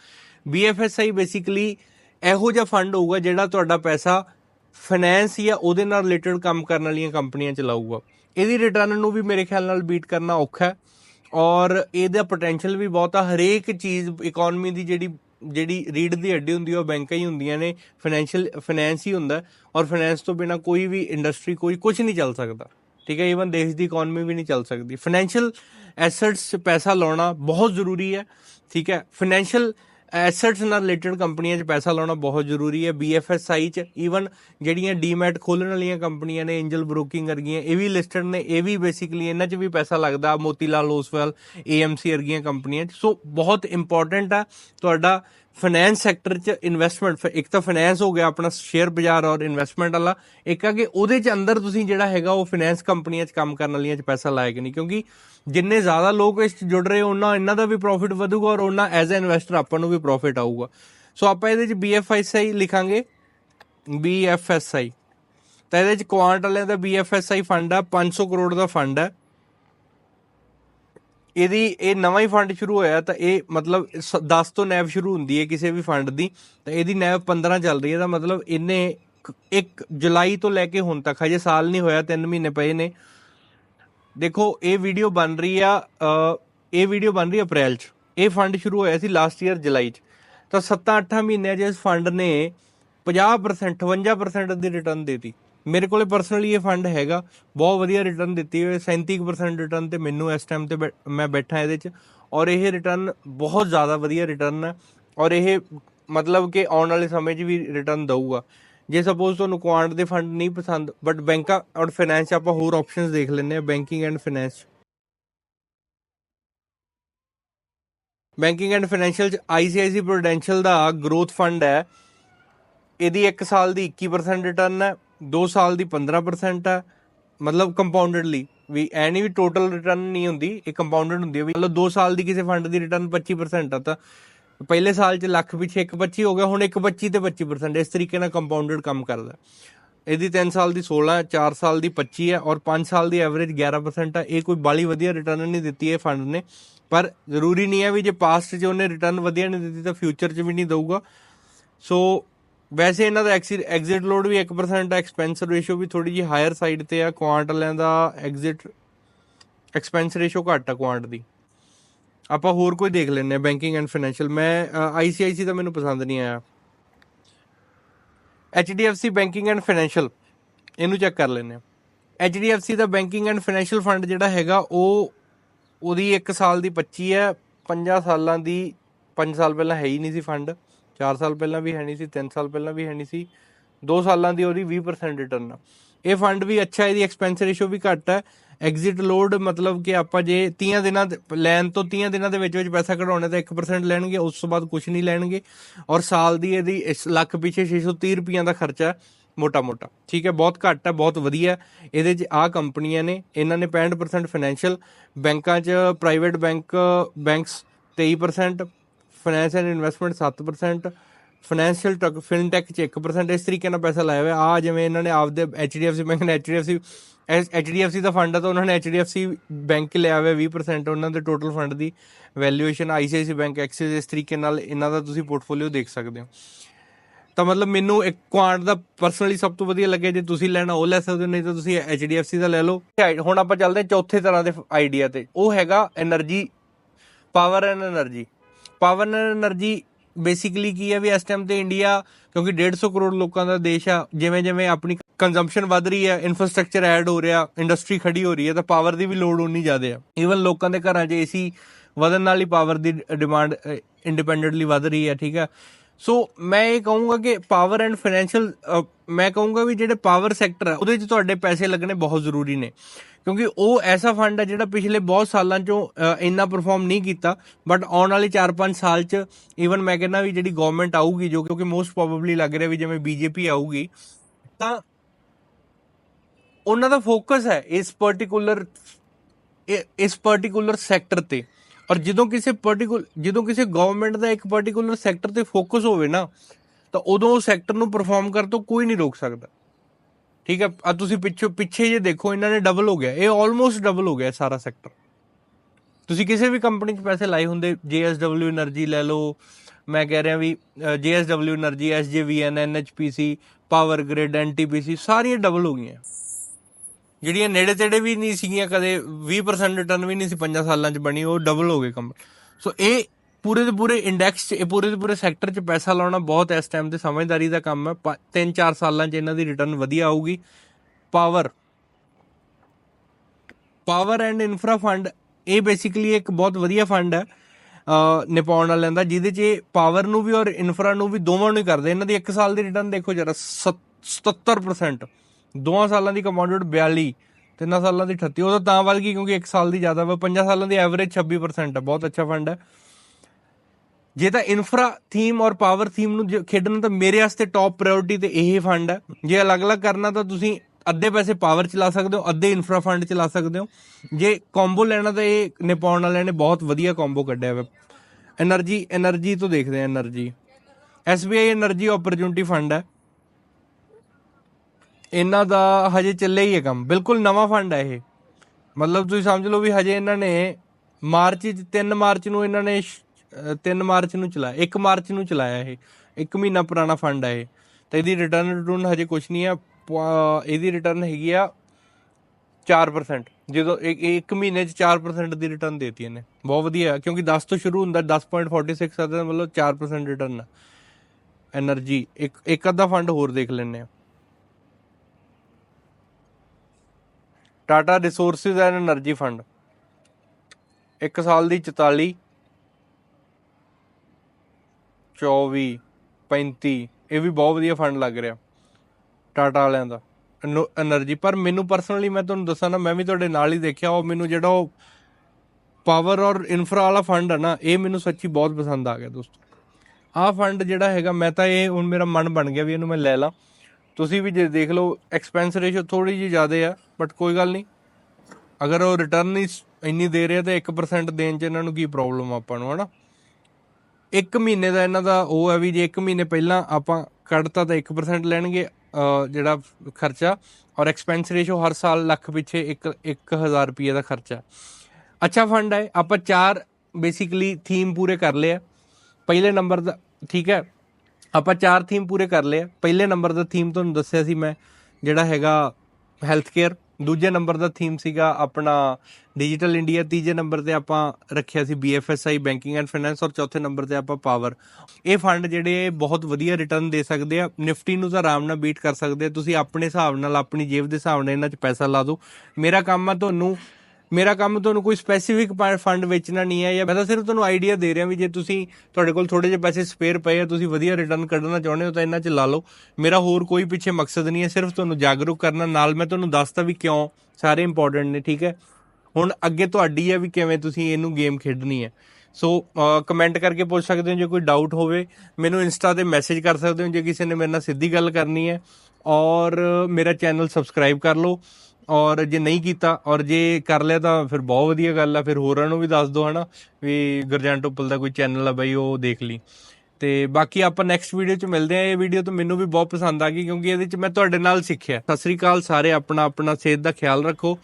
BFSI ਬੇਸਿਕਲੀ ਇਹੋ ਜਿਹਾ ਫੰਡ ਹੋਊਗਾ ਜਿਹੜਾ ਤੁਹਾਡਾ ਪੈਸਾ ਫਾਈਨੈਂਸ ਜਾਂ ਉਹਦੇ ਨਾਲ ਰਿਲੇਟਡ ਕੰਮ ਕਰਨ ਵਾਲੀਆਂ ਕੰਪਨੀਆਂ 'ਚ ਲਾਊਗਾ ਇਹਦੀ ਰਿਟਰਨ ਨੂੰ ਵੀ ਮੇਰੇ ਖਿਆਲ ਨਾਲ ਬੀਟ ਕਰਨਾ ਔਖਾ ਹੈ ਔਰ ਇਹਦਾ ਪੋਟੈਂਸ਼ੀਅਲ ਵੀ ਬਹੁਤ ਆ। ਹਰੇਕ ਚੀਜ਼ ਇਕਨੋਮੀ ਦੀ ਜਿਹੜੀ ਜਿਹੜੀ ਰੀੜ ਦੀ ਹੱਡੀ ਹੁੰਦੀ ਉਹ ਬੈਂਕਾਂ ਹੀ ਹੁੰਦੀਆਂ ਨੇ। ਫਾਈਨੈਂਸ਼ੀਅਲ ਫਾਈਨੈਂਸ ਹੀ ਹੁੰਦਾ ਔਰ ਫਾਈਨੈਂਸ ਤੋਂ ਬਿਨਾ ਕੋਈ ਵੀ ਇੰਡਸਟਰੀ ਕੋਈ ਕੁਝ ਨਹੀਂ ਚੱਲ ਸਕਦਾ। ਠੀਕ ਹੈ ਈਵਨ ਦੇਸ਼ ਦੀ ਇਕਨੋਮੀ ਵੀ ਨਹੀਂ ਚੱਲ ਸਕਦੀ। ਫਾਈਨੈਂਸ਼ੀਅਲ ਐਸੈਟਸ 'ਚ ਪੈਸਾ ਲਾਉਣਾ ਬਹੁਤ ਜ਼ਰੂਰੀ ਹੈ, ਠੀਕ ਹੈ। ਫਾਈਨੈਂਸ਼ੀਅਲ ਐਸੈਟਸ ਨਾਲ ਰਿਲੇਟਡ ਕੰਪਨੀਆਂ 'ਚ ਪੈਸਾ ਲਾਉਣਾ ਬਹੁਤ ਜ਼ਰੂਰੀ ਹੈ। BFSI 'ਚ ਈਵਨ ਜਿਹੜੀਆਂ ਡੀਮੈਟ ਖੋਲਣ ਵਾਲੀਆਂ ਕੰਪਨੀਆਂ ਨੇ ਐਂਜਲ ਬ੍ਰੋਕਿੰਗ ਵਰਗੀਆਂ, ਇਹ ਵੀ ਲਿਸਟਡ ਨੇ, ਇਹ ਵੀ ਬੇਸਿਕਲੀ ਇਹਨਾਂ 'ਚ ਵੀ ਪੈਸਾ ਲੱਗਦਾ, ਮੋਤੀਲਾਲ ਓਸਵਾਲ AMC ਵਰਗੀਆਂ ਕੰਪਨੀਆਂ 'ਚ। ਸੋ ਬਹੁਤ ਇੰਪੋਰਟੈਂਟ ਆ, ਤੁਹਾਡਾ ਫਾਈਨੈਂਸ ਸੈਕਟਰ 'ਚ ਇਨਵੈਸਟਮੈਂਟ ਇੱਕ ਤਾਂ ਫਾਈਨੈਂਸ ਹੋ ਗਿਆ ਆਪਣਾ ਸ਼ੇਅਰ ਬਾਜ਼ਾਰ ਔਰ ਇਨਵੈਸਟਮੈਂਟ ਵਾਲਾ, ਇੱਕ ਆ ਕਿ ਉਹਦੇ 'ਚ ਅੰਦਰ ਤੁਸੀਂ ਜਿਹੜਾ ਹੈਗਾ ਉਹ ਫਾਈਨੈਂਸ ਕੰਪਨੀਆਂ 'ਚ ਕੰਮ ਕਰਨ ਵਾਲੀਆਂ 'ਚ ਪੈਸਾ ਲਾਇਆ ਕਿ ਨਹੀਂ, ਕਿਉਂਕਿ ਜਿੰਨੇ ਜ਼ਿਆਦਾ ਲੋਕ ਇਸ 'ਚ ਜੁੜ ਰਹੇ, ਉਹਨਾਂ, ਇਹਨਾਂ ਦਾ ਵੀ ਪ੍ਰੋਫਿਟ ਵਧੂਗਾ ਔਰ ਉਹਨਾਂ ਐਜ਼ ਅ ਇਨਵੈਸਟਰ ਆਪਾਂ ਨੂੰ ਵੀ ਪ੍ਰੋਫਿਟ ਆਊਗਾ। ਸੋ ਆਪਾਂ ਇਹਦੇ 'ਚ BFSI ਲਿਖਾਂਗੇ। BFSI ਤਾਂ ਇਹਦੇ 'ਚ ਕੁਆਂਟ ਵਾਲਿਆਂ ਦਾ BFSI ਫੰਡ ਆ 500 ਕਰੋੜ ਦਾ ਫੰਡ ਹੈ ਇਹਦੀ ਇਹ ਨਵਾਂ ਹੀ ਫੰਡ ਸ਼ੁਰੂ ਹੋਇਆ ਤਾਂ ਇਹ ਮਤਲਬ 10 ਤੋਂ ਨੈਬ ਸ਼ੁਰੂ ਹੁੰਦੀ ਹੈ ਕਿਸੇ ਵੀ ਫੰਡ ਦੀ, ਤਾਂ ਇਹਦੀ ਨੈਬ 15 ਚੱਲ ਰਹੀ ਹੈ ਤਾਂ ਮਤਲਬ ਇਹਨੇ 1 ਜੁਲਾਈ ਤੋਂ ਲੈ ਕੇ ਹੁਣ ਤੱਕ, ਹਜੇ ਸਾਲ ਨਹੀਂ ਹੋਇਆ 3 ਮਹੀਨੇ ਪਏ ਨੇ। ਦੇਖੋ, ਇਹ ਵੀਡੀਓ ਬਣ ਰਹੀ ਆ ਇਹ ਵੀਡੀਓ ਬਣ ਰਹੀ ਅਪ੍ਰੈਲ 'ਚ। ਇਹ ਫੰਡ ਸ਼ੁਰੂ ਹੋਇਆ ਸੀ ਲਾਸਟ ਈਅਰ ਜੁਲਾਈ 'ਚ। ਤਾਂ 7-8 ਮਹੀਨਿਆਂ 'ਚ ਇਸ ਫੰਡ ਨੇ 50% 58% ਦੀ ਰਿਟਰਨ ਦੇਤੀ। ਮੇਰੇ ਕੋਲੇ ਪਰਸਨਲੀ ਇਹ ਫੰਡ ਹੈਗਾ। ਬਹੁਤ ਵਧੀਆ ਰਿਟਰਨ ਦਿੱਤੀ ਹੋਈ 37% ਰਿਟਰਨ ਤੇ ਮੈਨੂੰ ਇਸ ਟਾਈਮ ਤੇ ਬੈ- ਮੈਂ ਬੈਠਾ ਇਹਦੇ 'ਚ। ਔਰ ਇਹ ਰਿਟਰਨ ਬਹੁਤ ਜ਼ਿਆਦਾ ਵਧੀਆ ਰਿਟਰਨ ਹੈ। ਔਰ ਇਹ ਮਤਲਬ ਕਿ ਆਉਣ ਵਾਲੇ ਸਮੇਂ 'ਚ ਵੀ ਰਿਟਰਨ ਦਊਗਾ। ਜੇ ਸਪੋਜ਼ ਤੁਹਾਨੂੰ ਕੁਆਂਟ ਦੇ ਫੰਡ ਨਹੀਂ ਪਸੰਦ ਬਟ ਬੈਂਕਾਂ ਔਰ ਫਾਈਨੈਂਸ 'ਚ ਆਪਾਂ ਹੋਰ ਆਪਸ਼ਨਸ ਦੇਖ ਲੈਂਦੇ ਆ banking and finance banking and financial ਚ ICICI ਪ੍ਰੂਡੈਂਸ਼ੀਅਲ ਦਾ ਗਰੋਥ ਫੰਡ ਹੈ। ਇਹਦੀ 1 ਸਾਲ ਦੀ 21% ਰਿਟਰਨ ਹੈ। 2 ਸਾਲ ਦੀ 15% ਆ। ਮਤਲਬ ਕੰਪਾਊਂਡਡਲੀ ਵੀ ਐ ਨਹੀਂ ਵੀ ਟੋਟਲ ਰਿਟਰਨ ਨਹੀਂ ਹੁੰਦੀ, ਇਹ ਕੰਪਾਊਂਡਡ ਹੁੰਦੀ ਹੈ ਵੀ ਮਤਲਬ 2 ਸਾਲ ਦੀ ਕਿਸੇ ਫੰਡ ਦੀ ਰਿਟਰਨ 25% ਆ। ਤਾਂ ਪਹਿਲੇ ਸਾਲ ਚ ਲੱਖ ਪਿੱਛੇ 1.25 ਹੋ ਗਿਆ, ਹੁਣ 1.25 ਤੇ 25% ਇਸ ਤਰੀਕੇ ਨਾਲ ਕੰਪਾਊਂਡਡ ਕੰਮ ਕਰਦਾ। ਇਹਦੀ 3 ਸਾਲ ਦੀ 16 ਹੈ 4 ਸਾਲ ਦੀ 25 ਹੈ ਔਰ 5 ਸਾਲ ਦੀ ਐਵਰੇਜ 11% ਆ। ਇਹ ਕੋਈ ਬਾਲੀ ਵਧੀਆ ਰਿਟਰਨ ਨਹੀਂ ਦਿੱਤੀ ਇਹ ਫੰਡ ਨੇ। ਪਰ ਜ਼ਰੂਰੀ ਨਹੀਂ ਹੈ ਵੀ ਜੇ ਪਾਸਟ 'ਚ ਉਹਨੇ ਰਿਟਰਨ ਵਧੀਆ ਨਹੀਂ ਦਿੱਤੀ ਤਾਂ ਫਿਊਚਰ 'ਚ ਵੀ ਨਹੀਂ ਦਊਗਾ। ਸੋ ਵੈਸੇ ਇਹਨਾਂ ਦਾ ਐਗਜ਼ਿਟ ਲੋਡ ਵੀ 1% ਹੈ ਐਕਸਪੈਂਸ ਰੇਸ਼ੋ ਵੀ ਥੋੜੀ ਜਿਹੀ ਹਾਇਰ ਸਾਈਡ ਤੇ ਆ। ਕੁਆਂਟ ਵਾਲਿਆਂ ਦਾ ਐਗਜ਼ਿਟ ਐਕਸਪੈਂਸ ਰੇਸ਼ੋ ਘੱਟ ਆ ਕੁਆਂਟ ਦੀ। ਆਪਾਂ ਹੋਰ ਕੋਈ ਦੇਖ ਲੈਂਦੇ ਆ ਬੈਂਕਿੰਗ ਐਂਡ ਫਾਈਨੈਂਸ਼ੀਅਲ ਮੈਂ ਆਈਸੀਆਈਸੀ ਤਾਂ ਮੈਨੂੰ ਪਸੰਦ ਨਹੀਂ ਆਇਆ। HDFC ਬੈਂਕਿੰਗ ਐਂਡ ਫਾਈਨੈਂਸ਼ੀਅਲ ਇਹਨੂੰ ਚੈੱਕ ਕਰ ਲੈਂਦੇ ਆ HDFC ਦਾ ਬੈਂਕਿੰਗ ਐਂਡ ਫਾਈਨੈਂਸ਼ੀਅਲ ਫੰਡ ਜਿਹੜਾ ਹੈਗਾ, ਉਹ ਉਹਦੀ 1 ਸਾਲ ਦੀ 25 ਹੈ 5 ਸਾਲਾਂ ਦੀ 5 ਸਾਲ ਪਹਿਲਾਂ ਹੈ ਹੀ ਨਹੀਂ ਸੀ ਫੰਡ 4 ਸਾਲ ਪਹਿਲਾਂ ਵੀ ਹੈ ਨਹੀਂ ਸੀ 3 ਸਾਲ ਪਹਿਲਾਂ ਵੀ ਹੈ ਨਹੀਂ ਸੀ 2 ਸਾਲਾਂ ਦੀ ਉਹਦੀ 20% ਰਿਟਰਨ ਆ। ਇਹ ਫੰਡ ਵੀ ਅੱਛਾ, ਇਹਦੀ ਐਕਸਪੈਂਸ ਰੇਸ਼ੋ ਵੀ ਘੱਟ ਹੈ ਐਗਜ਼ਿਟ ਲੋਡ ਮਤਲਬ ਕਿ ਆਪਾਂ ਜੇ 30 ਦਿਨਾਂ ਲੈਣ ਤੋਂ 30 ਦਿਨਾਂ ਦੇ ਵਿੱਚ ਵਿੱਚ ਪੈਸਾ ਕਢਾਉਣਾ ਤਾਂ 1% ਲੈਣਗੇ, ਉਸ ਤੋਂ ਬਾਅਦ ਕੁਝ ਨਹੀਂ ਲੈਣਗੇ। ਔਰ ਸਾਲ ਦੀ ਇਹਦੀ ਇਸ ਲੱਖ ਪਿੱਛੇ 630 ਰੁਪਈਆਂ ਦਾ ਖਰਚਾ ਮੋਟਾ ਮੋਟਾ ਠੀਕ ਹੈ, ਬਹੁਤ ਘੱਟ ਹੈ ਬਹੁਤ ਵਧੀਆ। ਇਹਦੇ 'ਚ ਆ ਕੰਪਨੀਆਂ ਨੇ, ਇਹਨਾਂ ਨੇ 65% ਫਾਈਨੈਂਸ਼ੀਅਲ ਬੈਂਕਾਂ 'ਚ private bank banks 23% finance and investment 7% financial tech fintech ਚ 1% ਇਸ ਤਰੀਕੇ ਨਾਲ ਪੈਸਾ ਲਾਇਆ ਹੋਇਆ। ਆ ਜਿਵੇਂ ਇਹਨਾਂ ਨੇ ਆਪਦੇ HDFC ਬੈਂਕ ਨੇ HDFC HDFC ਦਾ ਫੰਡ ਆ ਤਾਂ ਉਹਨਾਂ ਨੇ HDFC ਬੈਂਕ ਲਿਆ ਹੋਇਆ 20% ਉਹਨਾਂ ਦੇ ਟੋਟਲ ਫੰਡ ਦੀ ਵੈਲਿਊਏਸ਼ਨ ICICI ਬੈਂਕ ਐਕਸਿਸ ਇਸ ਤਰੀਕੇ ਨਾਲ ਇਹਨਾਂ ਦਾ ਤੁਸੀਂ ਪੋਰਟਫੋਲੀਓ ਦੇਖ ਸਕਦੇ ਹੋ। ਤਾਂ ਮਤਲਬ ਮੈਨੂੰ ਇੱਕ ਕੁਆਂਟ ਦਾ ਪਰਸਨਲੀ ਸਭ ਤੋਂ ਵਧੀਆ ਲੱਗਿਆ, ਜੇ ਤੁਸੀਂ ਲੈਣਾ ਉਹ ਲੈ ਸਕਦੇ ਹੋ, ਨਹੀਂ ਤਾਂ ਤੁਸੀਂ HDFC ਦਾ ਲੈ ਲਓ। ਹੁਣ ਆਪਾਂ ਚੱਲਦੇ ਹਾਂ ਚੌਥੇ ਤਰ੍ਹਾਂ ਦੇ ਆਈਡੀਆ ਤੇ। ਉਹ ਹੈਗਾ એનર્ਜੀ ਪਾਵਰ ਐਂਡ એનર્ਜੀ ਪਵਨ એનર્ਜੀ ਬੇਸਿਕਲੀ ਕੀ ਹੈ ਵੀ ਇਸ ਟਾਈਮ ਤੇ ਇੰਡੀਆ ਕਿਉਂਕਿ 150 ਕਰੋੜ ਲੋਕਾਂ ਦਾ ਦੇਸ਼ ਆ, ਜਿਵੇਂ ਜਿਵੇਂ ਆਪਣੀ ਕੰਜ਼ੰਪਸ਼ਨ ਵਧ ਰਹੀ ਹੈ ਇਨਫਰਾਸਟ੍ਰਕਚਰ ਐਡ ਹੋ ਰਿਹਾ ਇੰਡਸਟਰੀ ਖੜੀ ਹੋ ਰਹੀ ਹੈ, ਤਾਂ ਪਾਵਰ ਦੀ ਵੀ ਲੋੜ ਉਨੀ ਜ਼ਿਆਦਾ ਆ। ਈਵਨ ਲੋਕਾਂ ਦੇ ਘਰਾਂ 'ਚ ਏਸੀ ਵਧਣ ਨਾਲ ਹੀ ਪਾਵਰ ਦੀ ਡਿਮਾਂਡ ਇੰਡੀਪੈਂਡੈਂਟਲੀ ਵਧ ਰਹੀ ਹੈ, ਠੀਕ ਹੈ। ਸੋ ਮੈਂ ਇਹ ਕਹੂੰਗਾ ਕਿ ਪਾਵਰ ਐਂਡ ਫਾਈਨੈਂਸ਼ੀਅਲ ਮੈਂ ਕਹੂੰਗਾ ਵੀ ਜਿਹੜੇ ਪਾਵਰ ਸੈਕਟਰ ਆ, ਉਹਦੇ 'ਚ ਤੁਹਾਡੇ ਪੈਸੇ ਲੱਗਣੇ ਬਹੁਤ ਜ਼ਰੂਰੀ ਨੇ। ਕਿਉਂਕਿ ਉਹ ਐਸਾ ਫੰਡ ਹੈ ਜਿਹੜਾ ਪਿਛਲੇ ਬਹੁਤ ਸਾਲਾਂ ਚੋਂ ਇੰਨਾ ਪਰਫਾਰਮ ਨਹੀਂ ਕੀਤਾ ਬਟ ਆਉਣ ਵਾਲੇ 4-5 ਸਾਲ 'ਚ ਈਵਨ ਮੈਂ ਕਹਿੰਦਾ ਵੀ ਜਿਹੜੀ ਗਵਰਨਮੈਂਟ ਆਊਗੀ, ਜੋ ਕਿਉਂਕਿ ਮੋਸਟ ਪ੍ਰੋਬੇਬਲੀ ਲੱਗ ਰਿਹਾ ਵੀ ਜਿਵੇਂ ਬੀਜੇਪੀ ਆਊਗੀ, ਤਾਂ ਉਹਨਾਂ ਦਾ ਫੋਕਸ ਹੈ ਇਸ ਪਾਰਟਿਕੂਲਰ ਇਸ ਪਾਰਟਿਕੂਲਰ ਸੈਕਟਰ ਤੇ। ਔਰ ਜਦੋਂ ਕਿਸੇ ਪਾਰਟਿਕੂਲ ਜਦੋਂ ਕਿਸੇ ਗਵਰਨਮੈਂਟ ਦਾ ਇੱਕ ਪਾਰਟਿਕੂਲਰ ਸੈਕਟਰ ਤੇ ਫੋਕਸ ਹੋਵੇ ਨਾ, ਤਾਂ ਉਦੋਂ ਉਹ ਸੈਕਟਰ ਨੂੰ ਪਰਫਾਰਮ ਕਰਨ ਤੋਂ ਕੋਈ ਨਹੀਂ ਰੋਕ ਸਕਦਾ। ਠੀਕ ਹੈ? ਆ ਤੁਸੀਂ ਪਿੱਛੇ ਪਿੱਛੇ ਜੇ ਦੇਖੋ, ਇਹਨਾਂ ਨੇ ਡਬਲ ਹੋ ਗਿਆ। ਇਹ ਆਲਮੋਸਟ ਡਬਲ ਹੋ ਗਿਆ ਸਾਰਾ ਸੈਕਟਰ ਤੁਸੀਂ ਕਿਸੇ ਵੀ ਕੰਪਨੀ 'ਚ ਪੈਸੇ ਲਾਏ ਹੁੰਦੇ JSW એનર્ਜੀ ਲੈ ਲਓ। ਮੈਂ ਕਹਿ ਰਿਹਾ ਵੀ JSW energy SJVN NHPC power grid NTPC ਸਾਰੀਆਂ ਡਬਲ ਹੋ ਗਈਆਂ। ਜਿਹੜੀਆਂ ਨੇੜੇ ਤੇੜੇ ਵੀ ਨਹੀਂ ਸੀਗੀਆਂ, ਕਦੇ 20% ਰਿਟਰਨ ਵੀ ਨਹੀਂ ਸੀ 5 ਸਾਲਾਂ 'ਚ ਬਣੀ, ਉਹ ਡਬਲ ਹੋ ਗਏ ਕੰਮ। ਸੋ ਇਹ ਪੂਰੇ ਦੇ ਪੂਰੇ ਇੰਡੈਕਸ 'ਚ, ਇਹ ਪੂਰੇ ਦੇ ਪੂਰੇ ਸੈਕਟਰ 'ਚ ਪੈਸਾ ਲਾਉਣਾ ਬਹੁਤ ਇਸ ਟਾਈਮ ਤੇ ਸਮਝਦਾਰੀ ਦਾ ਕੰਮ ਹੈ। 3-4 ਸਾਲਾਂ 'ਚ ਇਹਨਾਂ ਦੀ ਰਿਟਰਨ ਵਧੀਆ ਆਊਗੀ। Power power and infra fund ਇਹ ਬੇਸਿਕਲੀ ਇੱਕ ਬਹੁਤ ਵਧੀਆ ਫੰਡ ਹੈ, ਅ ਨਿਪਾਉਣ ਵਾਲਿਆਂ ਦਾ, ਜਿਹਦੇ 'ਚ ਪਾਵਰ ਨੂੰ ਵੀ ਔਰ ਇਨਫਰਾ ਨੂੰ ਵੀ ਦੋਵਾਂ ਨੂੰ ਹੀ ਕਰਦੇ। ਇਹਨਾਂ ਦੀ 1 ਸਾਲ ਦੀ ਰਿਟਰਨ ਦੇਖੋ ਜਰਾ 77% ਦੋਹਾਂ ਸਾਲਾਂ ਦੀ ਕੰਪਾਊਂਡਡ 42 ਤਿੰਨਾਂ ਸਾਲਾਂ ਦੀ 38 ਉਹ ਤਾਂ ਤਾਂ ਵੱਧ ਗਈ ਕਿਉਂਕਿ ਇੱਕ ਸਾਲ ਦੀ ਜ਼ਿਆਦਾ ਵਾ, ਪੰਜਾਂ ਸਾਲਾਂ ਦੀ ਐਵਰੇਜ 26% ਹੈ ਬਹੁਤ ਅੱਛਾ ਫੰਡ ਹੈ ਜੇ ਤਾਂ ਇਨਫਰਾ ਥੀਮ ਔਰ ਪਾਵਰ ਥੀਮ ਨੂੰ ਖੇਡਣਾ ਤਾਂ ਮੇਰੇ ਵਾਸਤੇ ਟੌਪ ਪ੍ਰਾਇੋਰਟੀ ਤੇ ਇਹ ਫੰਡ ਹੈ ਜੇ ਅਲੱਗ-ਅਲੱਗ ਕਰਨਾ ਤਾਂ ਤੁਸੀਂ ਅੱਧੇ ਪੈਸੇ ਪਾਵਰ ਚਲਾ ਸਕਦੇ ਹੋ, ਅੱਧੇ ਇਨਫਰਾ ਫੰਡ ਚਲਾ ਸਕਦੇ ਹੋ। ਜੇ ਕੰਬੋ ਲੈਣਾ ਤਾਂ ਇਹ ਨਿਪੌਣ ਵਾਲਿਆਂ ਨੇ ਬਹੁਤ ਵਧੀਆ ਕੰਬੋ ਕੱਢਿਆ ਵਾ। એનર્ਜੀ એનર્ਜੀ ਤੋਂ ਦੇਖਦੇ ਆ energy SBI energy opportunity fund ਹੈ ਇਹਨਾਂ ਦਾ ਹਜੇ ਚੱਲੇ ਹੀ ਹੈ ਕੰਮ। ਬਿਲਕੁਲ ਨਵਾਂ ਫੰਡ ਹੈ ਇਹ। ਮਤਲਬ ਤੁਸੀਂ ਸਮਝ ਲਓ ਵੀ ਹਜੇ ਇਹਨਾਂ ਨੇ ਮਾਰਚ ਚ 3 ਮਾਰਚ ਨੂੰ ਇਹਨਾਂ ਨੇ 3 ਮਾਰਚ ਨੂੰ ਚਲਾਇਆ 1 ਮਾਰਚ ਨੂੰ ਚਲਾਇਆ ਇਹ। 1 ਮਹੀਨਾ ਪੁਰਾਣਾ ਫੰਡ ਹੈ ਇਹ। ਤੇ ਇਹਦੀ ਰਿਟਰਨ ਰਿਟਰਨ ਹਜੇ ਕੁਝ ਨਹੀਂ ਆ। ਪੁਆ- ਇਹਦੀ ਰਿਟਰਨ ਹੈਗੀ ਆ 4% ਜਦੋਂ ਇੱਕ ਇੱਕ ਮਹੀਨੇ ਚ 4% ਦੀ ਰਿਟਰਨ ਦੇਤੀ ਇਹਨੇ। ਬਹੁਤ ਵਧੀਆ, ਕਿਉਂਕਿ 10 ਤੋਂ ਸ਼ੁਰੂ ਹੁੰਦਾ 10.46 ਦਾ ਮਤਲਬ 4% ਰਿਟਰਨ ਐਨਰਜੀ ਇੱਕ ਇੱਕ ਅੱਧਾ ਫੰਡ ਹੋਰ ਦੇਖ ਲੈਣੇ ਆ। Tata resources and energy fund. 1 ਸਾਲ ਦੀ 44 24 35 ਇਹ ਵੀ ਬਹੁਤ ਵਧੀਆ ਫੰਡ ਲੱਗ ਰਿਹਾ ਟਾਟਾ ਵਾਲਿਆਂ ਦਾ। એનર્ਜੀ ਪਰ ਮੈਨੂੰ ਪਰਸਨਲੀ ਮੈਂ ਤੁਹਾਨੂੰ ਦੱਸਾਂ ਨਾ, ਮੈਂ ਵੀ ਤੁਹਾਡੇ ਨਾਲ ਹੀ ਦੇਖਿਆ, ਉਹ ਮੈਨੂੰ ਜਿਹੜਾ ਉਹ ਪਾਵਰ ਔਰ ਇਨਫਰਾ ਵਾਲਾ ਫੰਡ ਹੈ ਨਾ, ਇਹ ਮੈਨੂੰ ਸੱਚੀ ਬਹੁਤ ਪਸੰਦ ਆ ਗਿਆ ਦੋਸਤੋ। ਆਹ ਫੰਡ ਜਿਹੜਾ ਹੈਗਾ, ਮੈਂ ਤਾਂ ਇਹ, ਹੁਣ ਮੇਰਾ ਮਨ ਬਣ ਗਿਆ ਵੀ ਇਹਨੂੰ ਮੈਂ ਲੈ ਲਾਂ। ਤੁਸੀਂ ਵੀ ਜੇ ਦੇਖ ਲਓ ਐਕਸਪੈਂਸ ਰੇਸ਼ੋ ਥੋੜੀ ਜਿਹੀ ਜ਼ਿਆਦਾ ਆ ਬਟ ਕੋਈ ਗੱਲ ਨਹੀਂ। ਅਗਰ ਉਹ ਰਿਟਰਨ ਹੀ ਇੰਨੀ ਦੇ ਰਿਹਾ ਤਾਂ 1% ਦੇਣ ਚ ਇਹਨਾਂ ਨੂੰ ਕੀ ਪ੍ਰੋਬਲਮ ਆਪਾਂ ਨੂੰ, ਹਨਾ? ਇੱਕ ਮਹੀਨੇ ਦਾ ਇਹਨਾਂ ਦਾ ਉਹ ਹੈ ਵੀ ਜੇ ਇੱਕ ਮਹੀਨੇ ਪਹਿਲਾਂ ਆਪਾਂ ਕੱਢਤਾ ਤਾਂ 1% ਲੈਣਗੇ ਜਿਹੜਾ ਖਰਚਾ, ਔਰ ਐਕਸਪੈਂਸ ਰੇਸ਼ੋ ਹਰ ਸਾਲ ਲੱਖ ਪਿੱਛੇ 1 1000 ਰੁਪਏ ਦਾ ਖਰਚਾ। ਅੱਛਾ ਫੰਡ ਹੈ ਆਪਾਂ ਚਾਰ ਬੇਸਿਕਲੀ ਥੀਮ ਪੂਰੇ ਕਰ ਲਏ ਆ। ਪਹਿਲੇ ਨੰਬਰ ਦਾ, ਠੀਕ ਹੈ? ਆਪਾਂ ਚਾਰ ਥੀਮ ਪੂਰੇ ਕਰ ਲਏ ਪਹਿਲੇ ਨੰਬਰ ਦਾ ਥੀਮ ਤੁਹਾਨੂੰ ਦੱਸਿਆ ਸੀ ਮੈਂ, ਜਿਹੜਾ ਹੈਗਾ ਹੈਲਥ ਕੇਅਰ ਦੂਜੇ ਨੰਬਰ ਦਾ ਥੀਮ ਸੀਗਾ ਆਪਣਾ ਡਿਜੀਟਲ ਇੰਡੀਆ ਤੀਜੇ ਨੰਬਰ ਤੇ ਆਪਾਂ ਰੱਖਿਆ ਸੀ BFSI ਬੈਂਕਿੰਗ ਐਂਡ ਫਾਈਨੈਂਸ ਔਰ ਚੌਥੇ ਨੰਬਰ ਤੇ ਆਪਾਂ ਪਾਵਰ ਇਹ ਫੰਡ ਜਿਹੜੇ ਬਹੁਤ ਵਧੀਆ ਰਿਟਰਨ ਦੇ ਸਕਦੇ ਆ। ਨਿਫਟੀ ਨੂੰ ਤਾਂ ਆਰਾਮ ਨਾਲ ਬੀਟ ਕਰ ਸਕਦੇ ਆ। ਤੁਸੀਂ ਆਪਣੇ ਹਿਸਾਬ ਨਾਲ, ਆਪਣੀ ਜੇਬ ਦੇ ਹਿਸਾਬ ਨਾਲ ਇਹਨਾਂ 'ਚ ਪੈਸਾ ਲਾ ਦਿਓ। ਮੇਰਾ ਕੰਮ ਆ ਤੁਹਾਨੂੰ ਮੇਰਾ ਕੰਮ ਤੁਹਾਨੂੰ ਕੋਈ ਸਪੈਸੀਫਿਕ ਫੰਡ ਵੇਚਣਾ ਨਹੀਂ ਹੈ ਜਾਂ ਮੈਂ ਤਾਂ ਸਿਰਫ ਤੁਹਾਨੂੰ ਆਈਡੀਆ ਦੇ ਰਿਹਾ ਵੀ ਜੇ ਤੁਸੀਂ ਤੁਹਾਡੇ ਕੋਲ ਥੋੜੇ ਜਿਹੇ ਪੈਸੇ ਸਪੇਅਰ ਪਏ ਆ, ਤੁਸੀਂ ਵਧੀਆ ਰਿਟਰਨ ਕੱਢਣਾ ਚਾਹੁੰਦੇ ਹੋ ਤਾਂ ਇਹਨਾਂ 'ਚ ਲਾ ਲਓ। ਮੇਰਾ ਹੋਰ ਕੋਈ ਪਿੱਛੇ ਮਕਸਦ ਨਹੀਂ ਹੈ, ਸਿਰਫ ਤੁਹਾਨੂੰ ਜਾਗਰੂਕ ਕਰਨਾ, ਨਾਲ ਮੈਂ ਤੁਹਾਨੂੰ ਦੱਸਦਾ ਵੀ ਕਿਉਂ ਸਾਰੇ ਇੰਪੋਰਟੈਂਟ ਨੇ, ਠੀਕ ਹੈ? ਹੁਣ ਅੱਗੇ ਤੁਹਾਡੀ ਹੈ ਵੀ ਕਿਵੇਂ ਤੁਸੀਂ ਇਹਨੂੰ ਗੇਮ ਖੇਡਣੀ ਹੈ। ਸੋ ਕਮੈਂਟ ਕਰਕੇ ਪੁੱਛ ਸਕਦੇ ਹੋ, ਜੇ ਕੋਈ ਡਾਊਟ ਹੋਵੇ, ਮੈਨੂੰ ਇੰਸਟਾ ਤੇ ਮੈਸੇਜ ਕਰ ਸਕਦੇ ਹੋ, ਜੇ ਕਿਸੇ ਨੇ ਮੇਰੇ ਨਾਲ ਸਿੱਧੀ ਗੱਲ ਕਰਨੀ ਹੈ। ਔਰ ਮੇਰਾ ਚੈਨਲ ਸਬਸਕ੍ਰਾਈਬ ਕਰ ਲਓ। ਔਰ ਜੇ ਨਹੀਂ ਕੀਤਾ, ਔਰ ਜੇ ਕਰ ਲਿਆ ਤਾਂ ਫਿਰ ਬਹੁਤ ਵਧੀਆ ਗੱਲ ਆ। ਫਿਰ ਹੋਰਾਂ ਨੂੰ ਵੀ ਦੱਸ ਦਿਓ ਹਨਾ, ਵੀ ਗੁਰਜੰਟ ਟੋਪਲ ਦਾ ਕੋਈ ਚੈਨਲ ਆ ਬਾਈ, ਉਹ ਦੇਖ ਲਈ। ਤੇ ਬਾਕੀ ਆਪਾਂ ਨੈਕਸਟ ਵੀਡੀਓ 'ਚ ਮਿਲਦੇ ਆ ਇਹ ਵੀਡੀਓ ਤਾਂ ਮੈਨੂੰ ਵੀ ਬਹੁਤ ਪਸੰਦ ਆ ਗਈ, ਕਿਉਂਕਿ ਇਹਦੇ 'ਚ ਮੈਂ ਤੁਹਾਡੇ ਨਾਲ ਸਿੱਖਿਆ। ਸਤਿ ਸ੍ਰੀ ਅਕਾਲ ਸਾਰੇ ਆਪਣਾ ਆਪਣਾ ਸਿਹਤ ਦਾ ਖਿਆਲ ਰੱਖੋ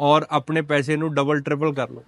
ਔਰ ਆਪਣੇ ਪੈਸੇ ਨੂੰ ਡਬਲ ਟ੍ਰਿਪਲ ਕਰ ਲਓ।